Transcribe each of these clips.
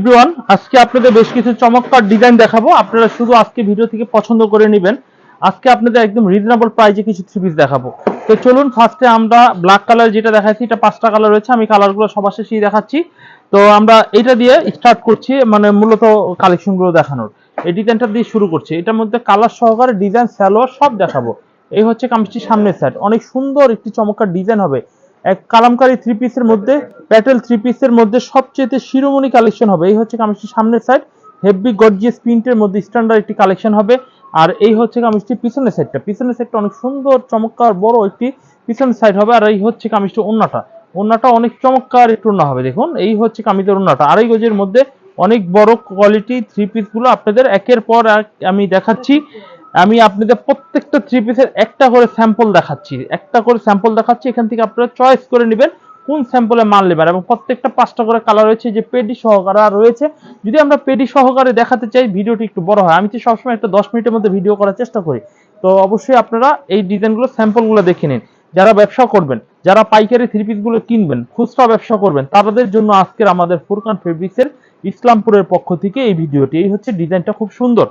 Everyone আজকে আপনাদের বেশ কিছু চমৎকার ডিজাইন দেখাবো। আপনারা শুধু আজকে ভিডিও থেকে পছন্দ করে নেবেন। আজকে আপনাদের একদম রিজনেবল প্রাইজে কিছু থ্রি পিস দেখাবো। তো চলুন ফার্স্টে আমরা ব্ল্যাক কালার যেটা দেখাচ্ছি এটা পাঁচটা কালার রয়েছে। আমি কালারগুলো সবার শেষেই দেখাচ্ছি। তো আমরা এটা দিয়ে স্টার্ট করছি মানে মূলত কালেকশনগুলো দেখানোর। এই ডিজাইনটা দিয়ে শুরু করছি। এটার মধ্যে কালার সহকারে ডিজাইন স্যালোয়ার সব দেখাবো। এই হচ্ছে কামিজটির সামনের সেট অনেক সুন্দর একটি চমৎকার ডিজাইন হবে। এক কালামকারী থ্রি পিসের মধ্যে প্যাটেল থ্রি পিসের মধ্যে সবচেয়ে শিরোমণি কালেকশন হবে। এই হচ্ছে কামিজটির সামনের সাইড হেভি গর্জিয়াস প্রিন্টের মধ্যে স্ট্যান্ডার্ড একটি কালেকশন হবে। আর এই হচ্ছে কামিজটির পিছনের সাইডটা পিছনের সাইডটা অনেক সুন্দর, চমৎকার, বড় একটি পিছনের সাইড হবে। আর এই হচ্ছে কামিজটির ওন্নাটা ওন্নাটা অনেক চমৎকার একটু ওন্না হবে, দেখুন। এই হচ্ছে কামিজের ওন্নাটা আড়াই গজের মধ্যে অনেক বড় কোয়ালিটি থ্রি পিসগুলো আপনাদের একের পর এক আমি দেখাচ্ছি। আমি আপনাদের প্রত্যেকটা থ্রি পিসের একটা করে স্যাম্পল দেখাচ্ছি। একটা করে স্যাম্পল দেখাচ্ছি, এখান থেকে আপনারা চয়েস করে নেবেন কোন স্যাম্পলে মাল নেবেন। এবং প্রত্যেকটা পাঁচটা করে কালার রয়েছে, যে পেডি সহকারে আর রয়েছে। যদি আমরা পেডি সহকারে দেখাতে চাই, ভিডিওটি একটু বড় হয়। আমি তো সবসময় একটা দশ মিনিটের মধ্যে ভিডিও করার চেষ্টা করি। তো অবশ্যই আপনারা এই ডিজাইনগুলো স্যাম্পলগুলো দেখে নিন। যারা ব্যবসা করবেন, যারা পাইকারি থ্রি পিসগুলো কিনবেন, খুচরা ব্যবসা করবেন, তাদের জন্য আজকের আমাদের ফুরকান ফেব্রিক্সের ইসলামপুরের পক্ষ থেকে এই ভিডিওটি। এই হচ্ছে ডিজাইনটা খুব সুন্দর।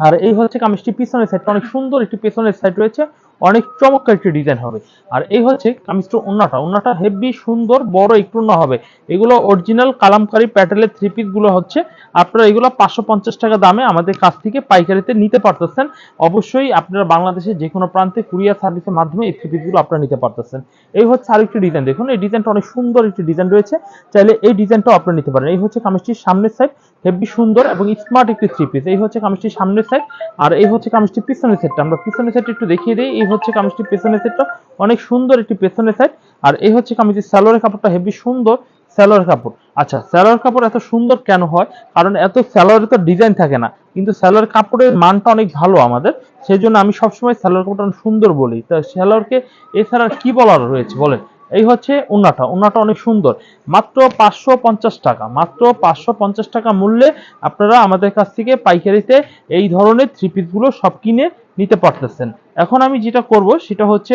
আর এই হচ্ছে কামিজটি পিছনের সাইডটা অনেক সুন্দর একটি পিছনের সাইড রয়েছে। অনেক চমৎকার একটি ডিজাইন হবে। আর এই হচ্ছে কামিজটা ওন্নাটা ওন্নাটা হেভি সুন্দর, বড় একটু ওন্না হবে। এগুলো অরিজিনাল কালামকারী প্যাটেলের থ্রি পিসগুলো হচ্ছে। আপনারা এগুলো পাঁচশো পঞ্চাশ টাকা দামে আমাদের কাছ থেকে পাইকারিতে নিতে পারতেছেন। অবশ্যই আপনারা বাংলাদেশের যে কোনো প্রান্তে কুরিয়ার সার্ভিসের মাধ্যমে এই থ্রি পিসগুলো আপনারা নিতে পারতেছেন। এই হচ্ছে আরেকটি ডিজাইন দেখুন, এই ডিজাইনটা অনেক সুন্দর একটি ডিজাইন রয়েছে। চাইলে এই ডিজাইনটাও আপনারা নিতে পারেন। এই হচ্ছে কামিজটির সামনের সাইড হেভি সুন্দর এবং স্মার্ট একটি থ্রি পিস এই হচ্ছে কামিজটির সামনের সাইড আর এই হচ্ছে কামিজটির পিছনের সেটটা আমরা পিছনের সেটটা একটু দেখিয়ে দিই। হচ্ছে কামিজটির পেছনের সেটটা অনেক সুন্দর একটি পেছনের সাইড আর এই হচ্ছে কামিজের স্যালোয়ারের কাপড়টা, হেভি সুন্দর স্যালোয়ার কাপড়। আচ্ছা স্যালোয়ার কাপড় এত সুন্দর কেন হয়? কারণ এত স্যালোয়ারে তো ডিজাইন থাকে না। কিন্তু স্যালোয়ার কাপড়ের মানটা অনেক ভালো আমাদের। সেই জন্য আমি সবসময় স্যালোয়ার কাপড়টা সুন্দর বলি। তা স্যালোয়ারকে এছাড়া কি বলার রয়েছে বলেন? এই হচ্ছে উন্নাটা। উন্নাটা অনেক সুন্দর। মাত্র পাঁচশো পঞ্চাশ টাকা। মাত্র পাঁচশো পঞ্চাশ টাকা মূল্যে আপনারা আমাদের কাছ থেকে পাইকারিতে এই ধরনের থ্রি পিসগুলো সব কিনে নিতে পারতেছেন। এখন আমি যেটা করব সেটা হচ্ছে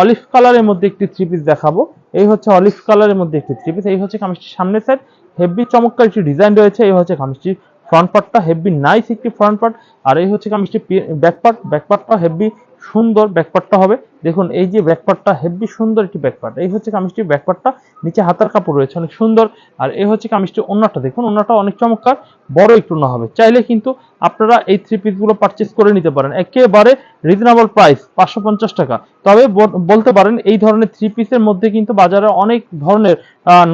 অলিভ কালারের মধ্যে একটি থ্রি পিস দেখাবো। এই হচ্ছে অলিভ কালারের মধ্যে একটি থ্রি পিস এই হচ্ছে কামিজটির সামনে সাইড হেভি চমৎকার একটি ডিজাইন রয়েছে। এই হচ্ছে কামিজটির ফ্রন্ট পার্টটা হেভি নাইস একটি ফ্রন্ট পার্ট আর এই হচ্ছে কামিজটির ব্যাক পার্ট ব্যাক পার্টটা হেভি সুন্দর ব্যাকপার্টটা হবে। দেখুন, এই যে ব্যাকপার্টটা হেভি সুন্দর একটি ব্যাকপার্ট এই হচ্ছে কামিজটির ব্যাকপার্টটা নিচে হাতার কাপড় রয়েছে, অনেক সুন্দর। আর এই হচ্ছে কামিজটির অন্যটা দেখুন অন্যটা অনেক চমৎকার, বড় একটু না হবে। চাইলে কিন্তু আপনারা এই থ্রি পিসগুলো পারচেস করে নিতে পারেন। একেবারে রিজনেবল প্রাইস পাঁচশো পঞ্চাশ টাকা। তবে বলতে পারেন, এই ধরনের থ্রি পিসের মধ্যে কিন্তু বাজারে অনেক ধরনের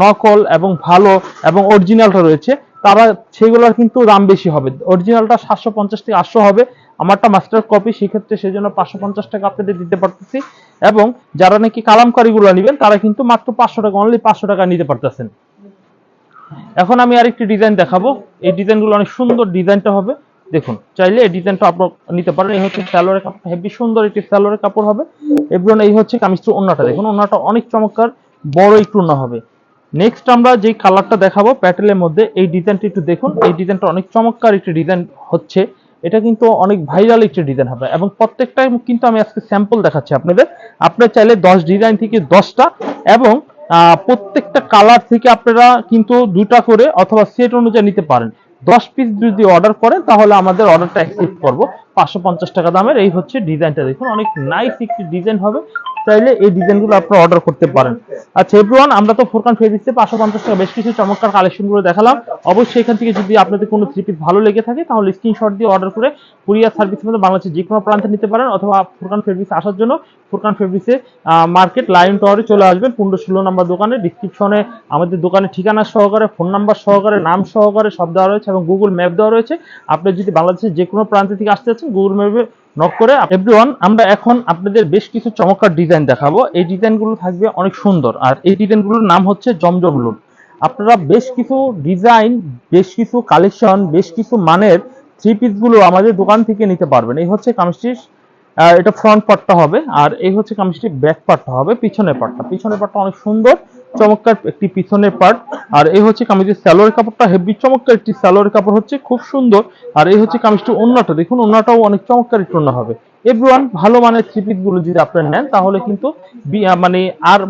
নকল এবং ভালো এবং অরিজিনালটা রয়েছে। তারা সেগুলোর কিন্তু দাম বেশি হবে। অরিজিনালটা সাতশো পঞ্চাশ থেকে আটশো হবে। আমারটা মাস্টার কপি সেক্ষেত্রে সেই জন্য পাঁচশো পঞ্চাশ টাকা আপনাদের দিতে পারতেছি। এবং যারা নাকি কালামকারীগুলো নেবেন, তারা কিন্তু মাত্র পাঁচশো টাকা অনলি পাঁচশো টাকা নিতে পারতেছেন। এখন আমি আরেকটি ডিজাইন দেখাবো। এই ডিজাইনগুলো অনেক সুন্দর ডিজাইনটা হবে। দেখুন, চাইলে এই ডিজাইনটা আপনার নিতে পারেন। এই হচ্ছে স্যালোয়ারের কাপড় হেভি সুন্দর একটি স্যালোয়ারের কাপড় হবে। এবং এই হচ্ছে কামিজটি ওন্নাটা। দেখুন ওনাটা অনেক চমৎকার, বড় একটু ওন্না হবে। নেক্সট আমরা যে কালারটা দেখাবো প্যাটেলের মধ্যে এই ডিজাইনটা একটু দেখুন। এই ডিজাইনটা অনেক চমৎকার একটি ডিজাইন হচ্ছে। এটা কিন্তু অনেক ভাইরাল একটি ডিজাইন হবে এবং প্রত্যেকটাই কিন্তু আমি আজকে স্যাম্পল দেখাচ্ছি আপনাদের। আপনারা চাইলে দশ ডিজাইন থেকে দশটা এবং প্রত্যেকটা কালার থেকে আপনারা কিন্তু দুটা করে অথবা সেট অনুযায়ী নিতে পারেন। দশ পিস যদি অর্ডার করেন, তাহলে আমাদের অর্ডারটা অ্যাকসেপ্ট করব। পাঁচশো পঞ্চাশ টাকা দামের এই হচ্ছে ডিজাইনটা দেখুন। অনেক নাইস একটি ডিজাইন হবে। চাইলে এই ডিজাইনগুলো আপনারা অর্ডার করতে পারেন। আচ্ছা এভরিওয়ান আমরা তো ফোরকান ফেব্রিক্সে পাঁচশো পঞ্চাশ টাকা, বেশ কিছু চমৎকার কালেকশনগুলো দেখালাম। অবশ্যই এখান থেকে যদি আপনাদের কোনো থ্রি পিস ভালো লেগে থাকে, তাহলে স্ক্রিনশট দিয়ে অর্ডার করে কুরিয়ার সার্ভিসের মধ্যে বাংলাদেশের যে কোনো প্রান্তে নিতে পারেন অথবা ফুরকান ফেব্রিক্স আসার জন্য ফুরকান ফেব্রিক্সে মার্কেট লাইন টাওয়ারে চলে আসবেন, পনেরো ষোলো নাম্বার দোকানে। ডিসক্রিপশনে আমাদের দোকানের ঠিকানা সহকারে ফোন নাম্বার সহকারে, নাম সহকারে সব দেওয়া রয়েছে এবং গুগল ম্যাপ দেওয়া রয়েছে। আপনি যদি বাংলাদেশের যে কোনো প্রান্ত থেকে আসতে চাচ্ছেন গুগল ম্যাপে নক করে এভরিওয়ান আমরা এখন আপনাদের বেশ কিছু চমৎকার ডিজাইন দেখাবো। এই ডিজাইনগুলো থাকবে অনেক সুন্দর। আর এই ডিজাইনগুলোর নাম হচ্ছে জমজম লুন আপনারা বেশ কিছু ডিজাইন বেশ কিছু কালেকশন বেশ কিছু মানের থ্রি পিসগুলো আমাদের দোকান থেকে নিতে পারবেন। এই হচ্ছে কামিজটির এটা ফ্রন্ট পার্টটা হবে, আর এই হচ্ছে কামিজটির ব্যাক পার্টটা হবে, পিছনের পার্টটা পিছনের পার্টটা অনেক সুন্দর। চমৎকার একটি পিছনের পার্ট আর এই হচ্ছে কামিজের স্যালোয়ার কাপড়টা। হেভি চমৎকার একটি স্যালোয়ার কাপড় হচ্ছে, খুব সুন্দর। আর এই হচ্ছে কামিজটি অন্যটা দেখুন অন্যটাও অনেক চমৎকার একটু অন্য হবে। এভরিওয়ান ভালো মানের থ্রি পিসগুলো যদি আপনারা নেন, তাহলে কিন্তু মানে আর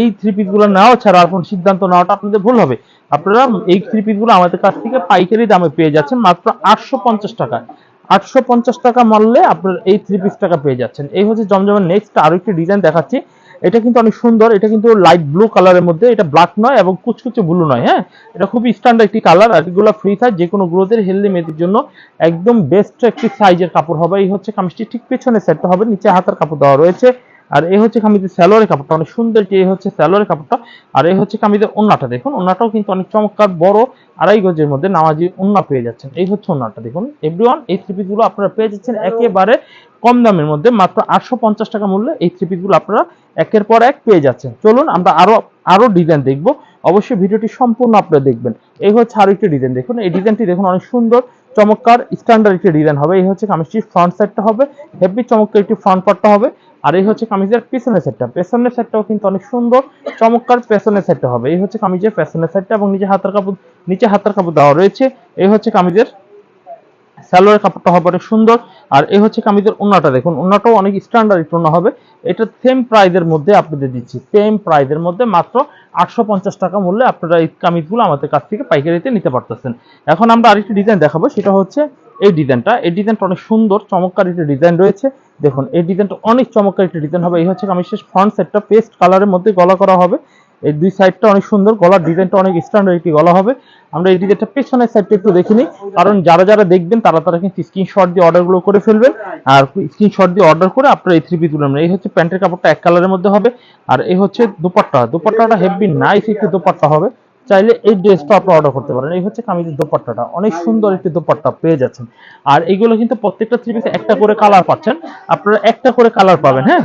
এই থ্রি পিসগুলো নেওয়া ছাড়া আর কোন সিদ্ধান্ত নেওয়াটা আপনাদের ভুল হবে। আপনারা এই থ্রি পিসগুলো আমাদের কাছ থেকে পাইকারি দামে পেয়ে যাচ্ছেন মাত্র আটশো পঞ্চাশ টাকা। আটশো পঞ্চাশ টাকা মারলে আপনার এই থ্রি পিস টাকা পেয়ে যাচ্ছেন। এই হচ্ছে জমজমের নেক্সট আরও একটি ডিজাইন দেখাচ্ছি। এটা কিন্তু অনেক সুন্দর, এটা কিন্তু লাইট ব্লু কালারের মধ্যে, এটা ব্ল্যাক নয় এবং কুচকুচে ব্লু নয় হ্যাঁ? এটা খুবই স্ট্যান্ডার্ড একটি কালার আর এগুলো ফ্রি সাইজ যে কোনো গ্রোথের হেলদি মেয়েদের জন্য একদম বেস্ট একটি সাইজের কাপড় হবে। এই হচ্ছে কামিজটি, ঠিক পেছনে সেটটা হবে, নিচে হাতার কাপড় দেওয়া রয়েছে। আর এই হচ্ছে কামিজের স্যালোয়ারের কাপড়টা অনেক সুন্দর এই হচ্ছে স্যালোয়ারের কাপড়টা। আর এই হচ্ছে কামিজের ওন্নাটা দেখুন ওন্নাটাও কিন্তু অনেক চমৎকার বড় আড়াই গজের মধ্যে নামাজি ওন্না পেয়ে যাচ্ছেন। এই হচ্ছে ওন্নাটা দেখুন এভরিওয়ান এই থ্রি পিসগুলো আপনারা পেয়ে যাচ্ছেন একেবারে কম দামের মধ্যে মাত্র আটশো পঞ্চাশ টাকা মূল্যে এই থ্রি পিসগুলো আপনারা একের পর এক পেয়ে যাচ্ছেন। চলুন আমরা আরও আরও ডিজাইন দেখব। অবশ্যই ভিডিওটি সম্পূর্ণ আপনারা দেখবেন। এই হচ্ছে আরও একটি ডিজাইন দেখুন এই ডিজাইনটি দেখুন অনেক সুন্দর চমৎকার স্ট্যান্ডার্ড একটি ডিজাইন হবে। এই হচ্ছে কামিজটির ফ্রন্ট সাইডটা হবে হেভি চমৎকার একটি ফ্রন্ট পার্টটা হবে। আর এই হচ্ছে কামিজের পিছনের সেটটা পেছনের সেটটাও কিন্তু অনেক সুন্দর, চমৎকার পেছনের সেটটা হবে। এই হচ্ছে কামিজের পেছনের সেটটা এবং নিচে হাতের কাপড়, নিচে হাতের কাপড় দেওয়া রয়েছে। এই হচ্ছে কামিজের সালোয়ারের কাপড়টা হবে অনেক সুন্দর। আর এই হচ্ছে কামিজের ওন্নাটা দেখুন ওন্নাটাও অনেক স্ট্যান্ডার্ড ওন্না হবে। এটা সেম প্রাইজের মধ্যে আপনাদের দিচ্ছি। সেম প্রাইজের মধ্যে মাত্র আটশো পঞ্চাশ টাকা মূল্যে আপনারা এই কামিজগুলো আমাদের কাছ থেকে পাইকারিতে নিতে পারতেছেন। এখন আমরা আরেকটি ডিজাইন দেখাবো, সেটা হচ্ছে এই ডিজাইনটা এই ডিজাইনটা অনেক সুন্দর, চমৎকার একটি ডিজাইন রয়েছে। দেখুন, এই ডিজাইনটা অনেক চমৎকার একটি ডিজাইন হবে। এই হচ্ছে কামিজের ফ্রন্ট সেটটা পেস্ট কালারের মধ্যে গলা করা হবে। এই দুই সাইডটা অনেক সুন্দর, গলার ডিজাইনটা অনেক স্ট্যান্ডার্ড একটি গলা হবে। আমরা এই ডিজাইনটা পেছনের সাইডটা একটু দেখে নিই। কারণ যারা যারা দেখবেন, তারা তারা কিন্তু স্ক্রিনশট দিয়ে অর্ডারগুলো করে ফেলবেন। আর স্ক্রিনশট দিয়ে অর্ডার করে আপনারা এই থ্রি পিস তুলে নেবেন। এই হচ্ছে প্যান্টের কাপড়টা এক কালারের মধ্যে হবে। আর এই হচ্ছে দুপাট্টা। দুপাট্টাটা হেভি নাইস একটি দুপাট্টা হবে। চাইলে এই ড্রেসটা আপনি অর্ডার করতে পারেন। এই হচ্ছে কামিজের দোপাট্টাটা। অনেক সুন্দর একটি দোপাট্টা পেয়ে যাচ্ছেন। আর এইগুলো কিন্তু প্রত্যেকটা থ্রি পিসে একটা করে কালার পাচ্ছেন। আপনারা একটা করে কালার পাবেন হ্যাঁ?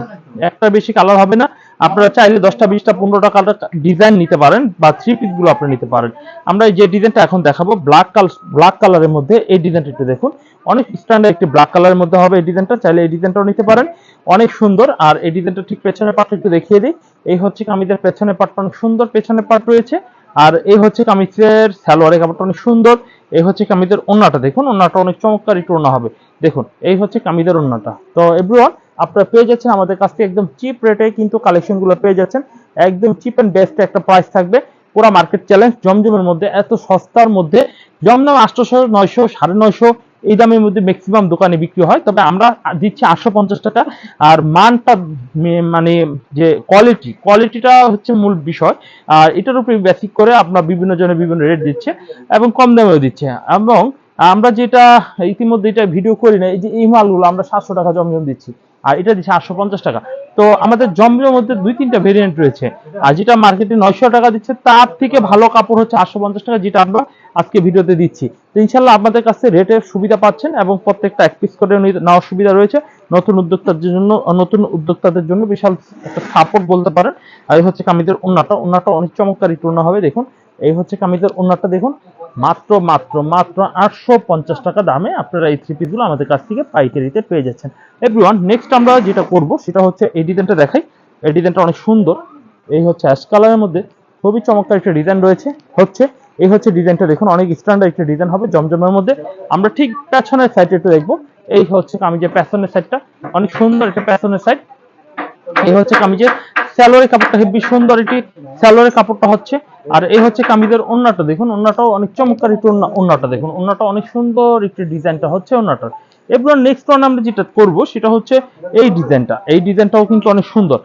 একটা বেশি কালার হবে না। আপনারা চাইলে দশটা, বিশটা, পনেরোটা কালার ডিজাইন নিতে পারেন বা থ্রি পিসগুলো আপনি নিতে পারেন। আমরা যে ডিজাইনটা এখন দেখাবো ব্ল্যাক কালার ব্ল্যাক কালারের মধ্যে এই ডিজাইনটা একটু দেখুন। অনেক স্ট্যান্ডার্ড একটি ব্ল্যাক কালারের মধ্যে হবে এই ডিজাইনটা চাইলে এই ডিজাইনটাও নিতে পারেন। অনেক সুন্দর। আর এই ডিজাইনটা ঠিক পেছনের পার্ট একটু দেখিয়ে দিই। এই হচ্ছে কামিজের পেছনের পার্টটা অনেক সুন্দর। পেছনের পার্ট রয়েছে। আর এই হচ্ছে কামিজের সালোয়ারের কাপড়টা অনেক সুন্দর। এই হচ্ছে কামিজের ওন্নাটা, দেখুন, ওন্নাটা অনেক চমৎকার একটু ওন্না হবে। দেখুন, এই হচ্ছে কামিজের ওন্নাটা। তো এভরিওয়ান আপনারা পেয়ে যাচ্ছেন আমাদের কাছ থেকে একদম চিপ রেটে কিন্তু কালেকশনগুলো পেয়ে যাচ্ছেন। একদম চিপ অ্যান্ড বেস্ট একটা প্রাইস থাকবে। পুরো মার্কেট চ্যালেঞ্জ জমজমের মধ্যে, এত সস্তার মধ্যে, জমজম আটশোশো নয়শো, সাড়ে নয়শো এই দামের মধ্যে ম্যাক্সিমাম দোকানে বিক্রি হয়। তবে আমরা দিচ্ছি আটশো পঞ্চাশ টাকা। আর মানটা মানে যে কোয়ালিটি কোয়ালিটিটা হচ্ছে মূল বিষয়। আর এটার উপরে বেসিক করে আপনার বিভিন্ন জনের বিভিন্ন রেট দিচ্ছে এবং কম দামেও দিচ্ছে। এবং আমরা যেটা ইতিমধ্যে এটা ভিডিও করি না এই যে এই মালগুলো আমরা সাতশো টাকা জমজম দিচ্ছি। আর এটা দিচ্ছে আটশো পঞ্চাশ টাকা। তো আমাদের জমজমের মধ্যে দুই তিনটা ভেরিয়েন্ট রয়েছে। আর যেটা মার্কেটে নয়শো টাকা দিচ্ছে, তার থেকে ভালো কাপড় হচ্ছে আটশো পঞ্চাশ টাকা, যেটা আমরা আজকে ভিডিওতে দিচ্ছি। তো ইনশাল্লাহ আপনাদের কাছে রেটের সুবিধা পাচ্ছেন এবং প্রত্যেকটা এক পিস করে নেওয়ার সুবিধা রয়েছে। নতুন উদ্যোক্তাদের জন্য, নতুন উদ্যোক্তাদের জন্য বিশাল একটা সাপোর্ট বলতে পারেন। আর এই হচ্ছে কামিদের উন্নাটা উন্নাটা অনেক চমৎকার একটু হবে, দেখুন। এই হচ্ছে কামিজের উন্নাটা দেখুন। মাত্র মাত্র মাত্র আটশো পঞ্চাশ টাকা দামে আপনারা এই থ্রি পিসগুলো আমাদের কাছ থেকে পাইকারিতে পেয়ে যাচ্ছেন। এভরিওয়ান নেক্সট আমরা যেটা করব, সেটা হচ্ছে এই ডিজাইনটা দেখাই। এই ডিজাইনটা অনেক সুন্দর। এই হচ্ছে অ্যাশ কালারের মধ্যে খুবই চমৎকার একটা ডিজাইন রয়েছে। হচ্ছে, এই হচ্ছে ডিজাইনটা দেখুন, অনেক স্ট্যান্ডার্ড একটা ডিজাইন হবে জমজমের মধ্যে। আমরা ঠিক পেছনের সাইডে একটু দেখব। এই হচ্ছে কামিজের পেছনের সাইডটা অনেক সুন্দর একটা পেছনের সাইড এই হচ্ছে কামিজের স্যালোয়ারের কাপড়টা হেভি সুন্দর এটি। স্যালোয়ারের কাপড়টা হচ্ছে, আর এই হচ্ছে কামিজের ওন্নাটা, দেখুন, ওন্নাটাও অনেক চমৎকার একটু ওন্না- ওন্নাটা, দেখুন ওন্নাটা অনেক সুন্দর একটি ডিজাইনটা হচ্ছে ওন্নাটার। এবার নেক্সট ওয়ান আমরা যেটা করব, সেটা হচ্ছে এই ডিজাইনটা। এই ডিজাইনটাও কিন্তু অনেক সুন্দর।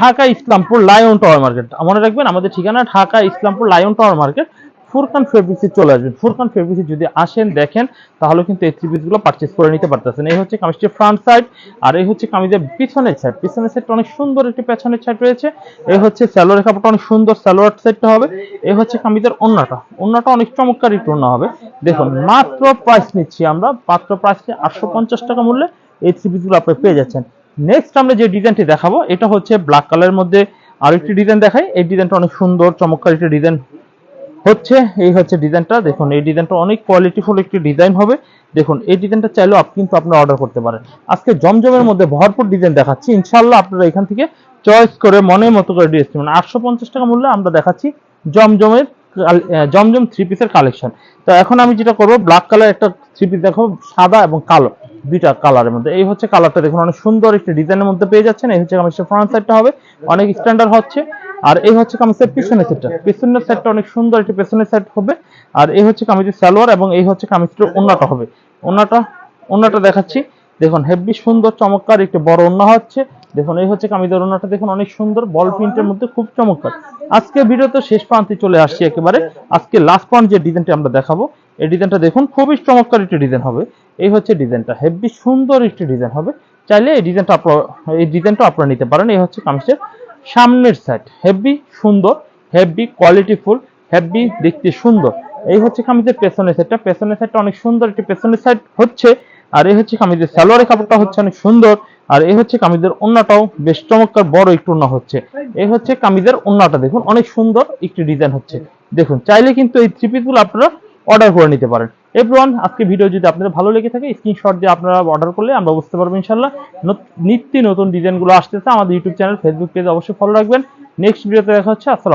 Dhaka Islampur lion tower market. মনে রাখবেন, আমাদের ঠিকানা Dhaka Islampur lion tower market. Furqan ফেব্রিক্সে চলে আসবেন। ফুরকান ফেব্রিক্সে যদি আসেন, দেখেন, তাহলে কিন্তু এই থ্রি পিসগুলো পারচেস করে নিতে পারতেছেন। এই হচ্ছে কামিজটির ফ্রন্ট সাইড আর এই হচ্ছে কামিজের পিছনের সাইড পিছনের সাইডটা অনেক সুন্দর একটি পেছনের সাইড রয়েছে। এই হচ্ছে স্যালোয়ারের কাপড়টা অনেক সুন্দর স্যালোয়ার সাইডটা হবে। এই হচ্ছে কামিজের ওন্নাটা। ওন্নাটা অনেক চমৎকার একটু ওন্না হবে। দেখুন, মাত্র প্রাইস নিচ্ছি আমরা। মাত্র প্রাইস আটশো পঞ্চাশ টাকা মূল্যে এই থ্রি পিসগুলো আপনি পেয়ে যাচ্ছেন। নেক্সট আমরা যে ডিজাইনটি দেখাবো, এটা হচ্ছে ব্ল্যাক কালারের মধ্যে আরেকটি ডিজাইন দেখাই। এই ডিজাইনটা অনেক সুন্দর, চমৎকার একটি ডিজাইন হচ্ছে, এই হচ্ছে ডিজাইনটা দেখুন, এই ডিজাইনটা অনেক কোয়ালিটিফুল একটি ডিজাইন হবে। দেখুন, এই ডিজাইনটা চাইলেও আপনি কিন্তু আপনারা অর্ডার করতে পারেন। আজকে জমজমের মধ্যে ভরপুর ডিজাইন দেখাচ্ছি। ইনশাল্লাহ আপনারা এখান থেকে চয়েস করে, মনের মতো করে ড্রেস নেবেন। আটশো পঞ্চাশ টাকা মূল্যে আমরা দেখাচ্ছি জমজমের জমজম থ্রি পিসের কালেকশন তো এখন আমি যেটা করব ব্ল্যাক কালার একটা থ্রি পিস দেখো সাদা এবং কালো, দুইটা কালারের মধ্যে। এই হচ্ছে কালারটা দেখুন, অনেক সুন্দর একটি ডিজাইনের মধ্যে পেয়ে যাচ্ছেন। এই হচ্ছে আমার ফ্রন্ট সাইডটা হবে। অনেক স্ট্যান্ডার্ড হচ্ছে। আর এই হচ্ছে কামিজের পিছনের সেটটা পিছনের সেটটা অনেক সুন্দর একটি পেছনের সেট হবে। আর এই হচ্ছে কামিজের সালোয়ার এবং এই হচ্ছে কামিজটার ওন্নাটা হবে। ওন্নাটা ওন্নাটা দেখাচ্ছি। দেখুন, হেভি সুন্দর, চমৎকার একটি বড় ওন্না হচ্ছে। দেখুন, এই হচ্ছে কামিজের ওন্নাটা দেখুন, অনেক সুন্দর বল প্রিন্টের মধ্যে খুব চমৎকার। আজকে ভিডিওতে শেষ প্রান্তে চলে আসছি একেবারে। আজকে লাস্ট পয়েন্ট যে ডিজাইনটা আমরা দেখাবো, এই ডিজাইনটা দেখুন, খুবই চমৎকার একটি ডিজাইন হবে। এই হচ্ছে ডিজাইনটা হেভি সুন্দর একটি ডিজাইন হবে। চাইলে এই ডিজাইনটা আপনারা এই ডিজাইনটা আপনারা নিতে পারেন। এই হচ্ছে কামিজের সামনের সাইড হেভি সুন্দর হেভি কোয়ালিটিফুল হেভি দেখতে সুন্দর। এই হচ্ছে কামিজের পেছনের সাইডটা পেছনের সাইডটা অনেক সুন্দর, একটি পেছনের সাইড হচ্ছে। আর এই হচ্ছে কামিজের সালোয়ারের কাপড়টা হচ্ছে অনেক সুন্দর। আর এই হচ্ছে কামিজের ওন্নাটাও বেশ চমৎকার, বড় একটু ওন্না হচ্ছে। এই হচ্ছে কামিজের ওন্নাটা, দেখুন, অনেক সুন্দর একটি ডিজাইন হচ্ছে। দেখুন, চাইলে কিন্তু এই থ্রি পিসগুলো আপনারা অর্ডার করে নিতে পারেন। এভরিওয়ান আজকে ভিডিও যদি আপনাদের ভালো লেগে থাকে স্ক্রিনশট দিয়ে আপনারা অর্ডার করলে আমরা বুঝতে পারব ইনশাল্লাহ নত- নিত্য নতুন ডিজাইনগুলো আসতেছে আমাদের ইউটিউব চ্যানেল ফেসবুক পেজ অবশ্যই ফলো রাখবেন। নেক্সট ভিডিওতে দেখা হচ্ছে, আসসালাম